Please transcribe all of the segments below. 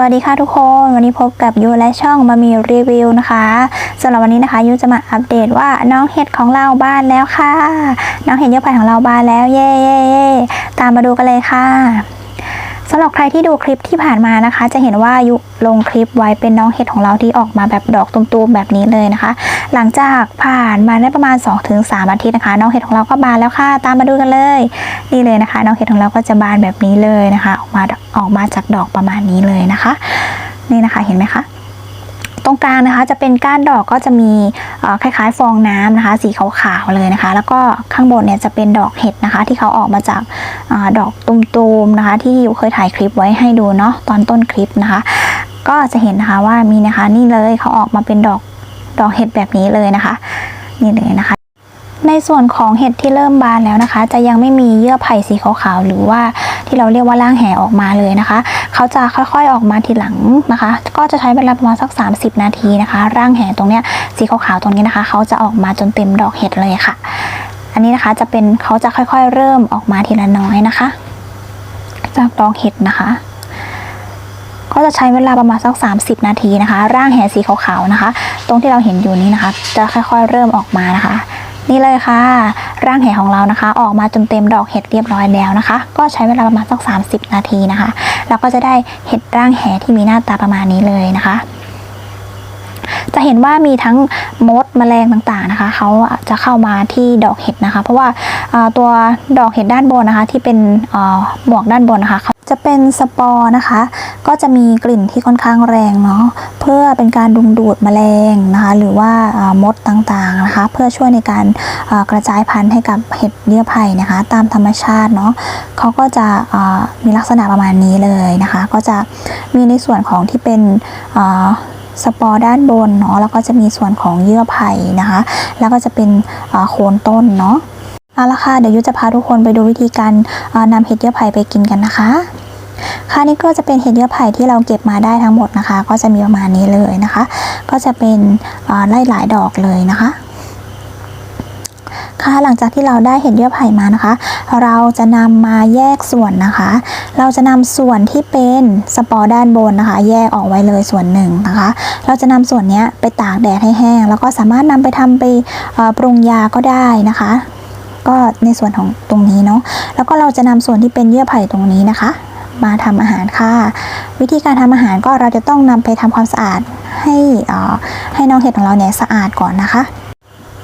วัสดีค่ะทุกคน วันนี้พบกับยูและช่องมามีรีวิวนะคะสำหรับวันนี้นะคะยูจะมาอัปเดตว่าน้องเห็ดของเราบ้านแล้วค่ะ น้องเห็ดเยอะไผ่ของเราบ้านแล้วเย่เย่เย่ตามมาดูกันเลยค่ะ สำหรับใครที่ดูคลิปที่ผ่านมานะคะ จะเห็นว่ายุลงคลิปไว้เป็นน้องเห็ดของเราที่ออกมาแบบดอกตุ่มๆแบบนี้เลยนะคะ หลังจากผ่านมาได้ประมาณ 2-3อาทิตย์นะคะ น้องเห็ดของเราก็บานแล้วค่ะ ตามมาดูกันเลยนี่เลยนะคะ น้องเห็ดของเราก็จะบานแบบนี้เลยนะคะ ออกมาออกมาจากดอกประมาณนี้เลยนะคะ นี่นะคะเห็นไหมคะตรงกลางนะคะจะเป็นก้านดอกก็จะมี คล้ายๆ ฟองน้ำนะคะ สีขาวๆเลยนะคะ แล้วก็ข้างบนเนี่ยจะเป็นดอกเห็ดนะคะ ที่เขาออกมาจากอดอกตุมๆนะคะ ที่อยู่เคยถ่ายคลิปไว้ให้ดูเนาะตอนต้นคลิปนะคะ ก็จะเห็นนะคะว่ามีนะคะนี่เลยเขาออกมาเป็นดอกดอกเห็ดแบบนี้เลยนะคะ นี่เลยนะคะในส่วนของเห็ดที่เริ่มบานแล้วนะคะ จะยังไม่มีเยื่อไผ่สีขาวๆหรือว่า เราเรียกว่าร่างแห่ออกมาเลยนะคะ เขาจะค่อยๆออกมาทีหลังนะคะ ก็จะใช้เวลาประมาณสัก 30 นาทีนะคะ ร่างแห่ตรงเนี้ยสีขาวๆตรงนี้นะคะ เขาจะออกมาจนเต็มดอกเห็ดเลยค่ะ อันนี้นะคะจะเป็นเขาจะค่อยๆ เริ่มออกมาทีละน้อยนะคะ จากดอกเห็ดนะคะ ก็จะใช้เวลาประมาณสัก 30 นาทีนะคะ ร่างแห่สีขาวๆนะคะ ตรงที่เราเห็นอยู่นี้นะคะ จะค่อยๆ เริ่มออกมานะคะ นี่เลยค่ะร่างแหของเรานะคะ ออกมาจนเต็มดอกเห็ดเรียบร้อยแล้วนะคะ ก็ใช้เวลาประมาณสัก 30 นาทีนะคะแล้วก็จะได้เห็ดร่างแหที่มีหน้าตาประมาณนี้เลยนะคะ จะเห็นว่ามีทั้งมดแมลงต่างๆนะคะเขาจะเข้ามาที่ดอกเห็ดนะคะ เพราะว่าตัวดอกเห็ดด้านบนนะคะ ที่เป็นหมวกด้านบนนะคะจะเป็นสปอร์นะคะ ก็จะมีกลิ่นที่ค่อนข้างแรงเนาะ เพื่อเป็นการดึงดูดแมลงนะคะหรือว่ามดต่างๆนะคะเพื่อช่วยในการกระจายพันธุ์ให้กับเห็ดเยื่อไผ่นะคะ ตามธรรมชาติเนาะเขาก็จะมีลักษณะประมาณนี้เลยนะคะ ก็จะมีในส่วนของที่เป็นสปอร์ด้านบนเนาะแล้วก็จะมีส่วนของเยื่อไผ่นะคะ แล้วก็จะเป็นโคนต้นเนาะเอาละค่ะเดี๋ยวยุจะพาทุกคนไปดูวิธีการนำเห็ดเยื่อไผ่ไปกินกันนะคะ ค่ะนี่ก็จะเป็นเห็ดเยื่อไผ่ที่เราเก็บมาได้ทั้งหมดนะคะ ก็จะมีประมาณนี้เลยนะคะ ก็จะเป็นไล่หลายดอกเลยนะคะ ค่ะหลังจากที่เราได้เห็ดเยื่อไผ่มานะคะ เราจะนำมาแยกส่วนนะคะ เราจะนำส่วนที่เป็นสปอร์ด้านบนนะคะ แยกออกไว้เลยส่วนหนึ่งนะคะ เราจะนำส่วนนี้ไปตากแดดให้แห้ง แล้วก็สามารถนำไปทำไปปรุงยาก็ได้นะคะก็ในส่วนของตรงนี้เนาะ แล้วก็เราจะนำส่วนที่เป็นเยื่อไผ่ตรงนี้นะคะ มาทำอาหารค่ะ วิธีการทำอาหารก็เราจะต้องนำไปทำความสะอาดให้อ่อให้น้องเห็ดของเราเนี่ยสะอาดก่อนนะคะ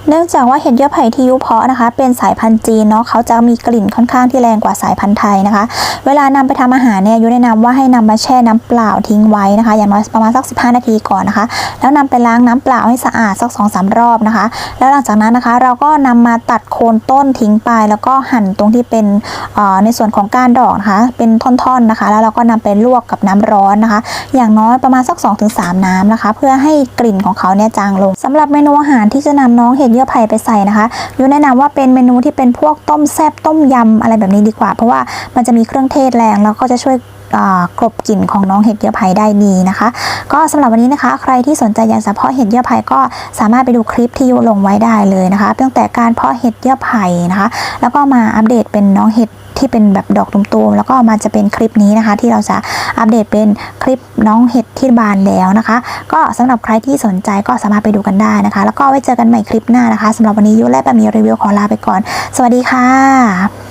เนื่องจากว่าเห็ดเยื่อไผ่ที่ยุเพาะนะคะ เป็นสายพันธุ์จีนเนาะเขาจะมีกลิ่นค่อนข้างที่แรงกว่าสายพันธุ์ไทยนะคะ เวลานำไปทำอาหารเนี่ยยุแนะนำว่าให้นำมาแช่น้ำเปล่าทิ้งไว้นะคะ อย่างน้อยประมาณสัก 15 นาทีก่อนนะคะ แล้วนำไปล้างน้ำเปล่าให้สะอาดสัก2อสรอบนะคะ แล้วหลังจากนั้นนะคะ เราก็นำมาตัดโคนต้นทิ้งไป แล้วก็หั่นตรงที่เป็นในส่วนของก้านดอกนะคะ เป็นท่อนๆนะคะ แล้วเราก็นำไปลวกกับน้ำร้อนนะคะ อย่างน้อยประมาณสัก 2-3 น้ำนะคะ เพื่อให้กลิ่นของเขาเนี่ยจางลงสำหรับเมนูอาหารที่จะนำน้องเห็ดยื่อไผ่ไปใส่นะคะยูแนะนำว่าเป็นเมนูที่เป็นพวกต้มแซ่บต้มยำอะไรแบบนี้ดีกว่า เพราะว่ามันจะมีเครื่องเทศแรงแล้วก็จะช่วยกลบกลิ่นของน้องเห็ดเยื่อไผ่ได้ดีนะคะ ก็สำหรับวันนี้นะคะ ใครที่สนใจอยากจะเพาะเห็ดเยื่อไผ่ก็สามารถไปดูคลิปที่ยูลงไว้ได้เลยนะคะตั้งแต่การเพาะเห็ดเยื่อไผ่นะคะ แล้วก็มาอัปเดตเป็นน้องเห็ด ที่เป็นแบบดอกตุ่มๆแล้วก็มาจะเป็นคลิปนี้นะคะ ที่เราจะอัปเดตเป็นคลิปน้องเห็ดที่บานแล้วนะคะ ก็สำหรับใครที่สนใจก็สามารถไปดูกันได้นะคะ แล้วก็ไว้เจอกันใหม่คลิปหน้านะคะสำหรับวันนี้ยูและแปมีรีวิวขอลาไปก่อน สวัสดีค่ะ